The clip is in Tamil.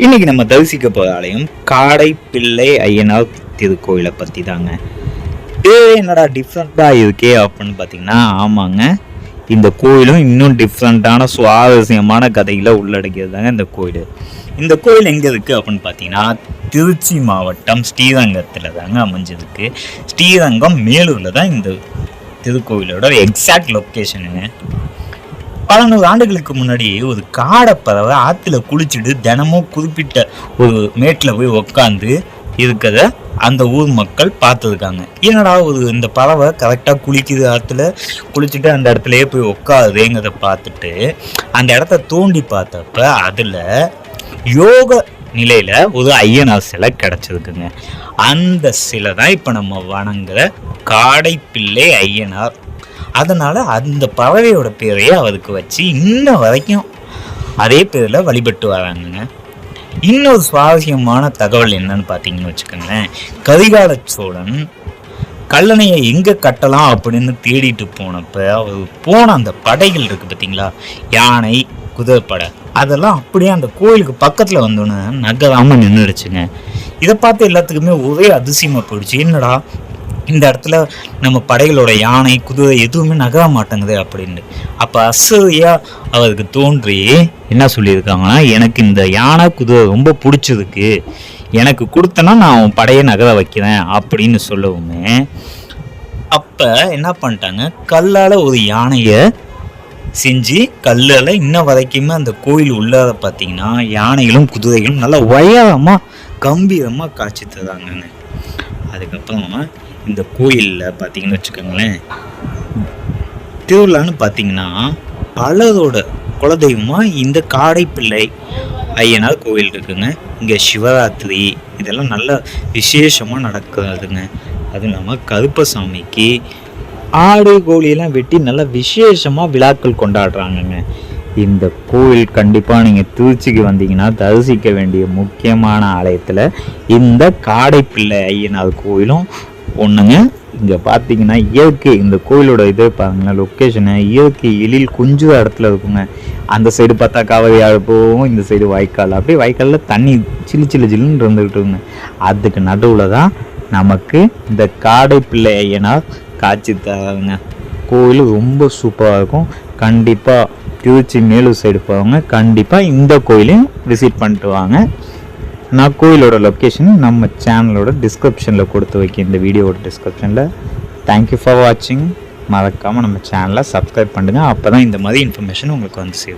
இன்னைக்கு நம்ம தரிசிக்க போகிற ஆலயம் காடை பிள்ளை ஐயனார் திருக்கோயிலை பற்றி தாங்க இது என்னடா டிஃப்ரெண்ட்டாக இருக்கே அப்படின்னு பார்த்தீங்கன்னா ஆமாங்க. இந்த கோயிலும் இன்னும் டிஃப்ரெண்ட்டான சுவாரஸ்யமான கதைகளை உள்ளடக்கியது தாங்க இந்த கோயில். இந்த கோயில் எங்கே இருக்குது அப்படின்னு பார்த்தீங்கன்னா திருச்சி மாவட்டம் ஸ்ரீரங்கத்தில் தாங்க அமைஞ்சிருக்கு. ஸ்ரீரங்கம் மேலூரில் தான் இந்த திருக்கோயிலோட எக்ஸாக்ட் லொக்கேஷனுங்க பல நூறு ஆண்டுகளுக்கு முன்னாடி ஒரு காடைப்பறவை ஆற்றுல குளிச்சுட்டு தினமும் குறிப்பிட்ட ஒரு மேட்டில் போய் உக்காந்து இருக்கிறத அந்த ஊர் மக்கள் பார்த்துருக்காங்க. என்னடா ஒரு இந்த பறவை கரெக்டாக குளிக்குது ஆற்றுல குளிச்சுட்டு அந்த இடத்துலையே போய் உட்காருதுங்கிறத பார்த்துட்டு அந்த இடத்த தோண்டி பார்த்தப்ப அதில் யோக நிலையில் ஒரு ஐயனார் சிலை கிடச்சிருக்குங்க. அந்த சிலை தான் இப்போ நம்ம வணங்குற காடைப்பிள்ளை ஐயனார் அதனால் அந்த பறவையோட பேரையே அவருக்கு வச்சு இன்ன வரைக்கும் அதே பேரில் வழிபட்டு வராங்கங்க. இன்னொரு சுவாரஸ்யமான தகவல் என்னன்னு பார்த்தீங்கன்னு வச்சுக்கோங்களேன். கரிகால சோழன் கல்லணையை எங்கே கட்டலாம் அப்படின்னு தேடிட்டு போனப்போ அவர் போன அந்த படைகள் இருக்குது பார்த்தீங்களா? யானை குதிரைப்படை. அதெல்லாம் அப்படியே அந்த கோயிலுக்கு பக்கத்தில் வந்தோன்னே நகராமல் நின்றுடுச்சுங்க இதை பார்த்து எல்லாத்துக்குமே ஒரே அதிசயமாக போயிடுச்சு. என்னடா இந்த இடத்துல நம்ம படைகளோட யானை குதிரை எதுவுமே நகர மாட்டேங்குது அப்படின்னு. அப்போ அசதியாக அவருக்கு தோன்றி என்ன சொல்லியிருக்காங்கன்னா எனக்கு இந்த யானை குதிரை ரொம்ப பிடிச்சதுக்கு எனக்கு கொடுத்தனா நான் அவன் படையை நகர வைக்கிறேன் அப்படின்னு சொல்லவுமே அப்போ என்ன பண்ணிட்டாங்க? கல்லால் ஒரு யானையை செஞ்சு கல்லால் இன்ன வரைக்குமே அந்த கோயில் உள்ளார பார்த்தீங்கன்னா யானைகளும் குதிரைகளும் நல்லா உயரமாக கம்பீரமாக காட்சி தராங்கங்க. அதுக்கப்புறமா இந்த கோயிலில் பார்த்தீங்கன்னு வச்சுக்கோங்களேன் திருவிழான்னு பார்த்தீங்கன்னா பலரோட குலதெய்வமாக இந்த காடைப்பிள்ளை ஐயனார் கோயில் இருக்குங்க. இங்கே சிவராத்திரி இதெல்லாம் நல்ல விசேஷமாக நடக்கிறதுங்க அதுவும் இல்லாமல் கருப்பசாமிக்கு ஆடு கோழியெல்லாம் வெட்டி நல்ல விசேஷமாக விழாக்கள் கொண்டாடுறாங்கங்க. இந்த கோயில் கண்டிப்பாக நீங்கள் திருச்சிக்கு வந்தீங்கன்னா தரிசிக்க வேண்டிய முக்கியமான ஆலயத்தில் இந்த காடைப்பிள்ளை ஐயனார் கோயிலும் ஒன்றுங்க இங்கே பார்த்தீங்கன்னா இயற்கை இந்த கோயிலோட இது பாருங்களேன் லொக்கேஷனு இயற்கை எழில் கொஞ்சம் இடத்துல இருக்குங்க. அந்த சைடு பார்த்தா காவிரி போகும் இந்த சைடு வாய்க்கால். அப்படியே வாய்க்காலில் தண்ணி சில்லு சில்லு சில்லுன்னு இருந்துகிட்டு இருக்குங்க. அதுக்கு நடுவில் தான் நமக்கு இந்த காடை பிள்ளை ஐயனார் காட்சி தராங்க. கோயில் ரொம்ப சூப்பராக இருக்கும். கண்டிப்பாக திருச்சி மேலூர் சைடு போவாங்க கண்டிப்பாக இந்த கோயிலையும் விசிட் பண்ணிட்டு வாங்க. நான் கோயிலோட லொக்கேஷன் நம்ம சேனலோட டிஸ்கிரிப்ஷனில் கொடுத்து வைக்க இந்த வீடியோவோட டிஸ்கிரிப்ஷனில் தேங்க்யூ ஃபார் வாட்சிங் மறக்காமல் நம்ம சேனலை சப்ஸ்கிரைப் பண்ணுங்கள் அப்போ தான் இந்த மாதிரி இன்ஃபர்மேஷன் உங்களுக்கு வந்து சேரும்.